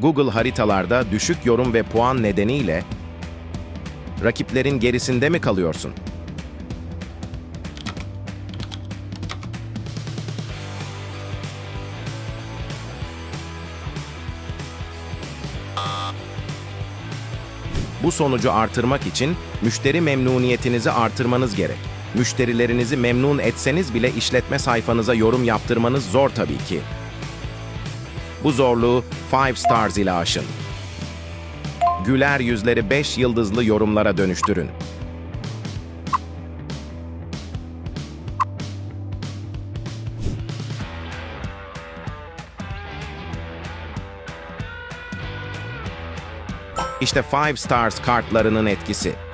Google haritalarda düşük yorum ve puan nedeniyle rakiplerin gerisinde mi kalıyorsun? Bu sonucu artırmak için müşteri memnuniyetinizi artırmanız gerek. Müşterilerinizi memnun etseniz bile işletme sayfanıza yorum yaptırmanız zor tabii ki. Bu zorluğu 5 stars ile aşın. Güler yüzleri 5 yıldızlı yorumlara dönüştürün. İşte 5 stars kartlarının etkisi.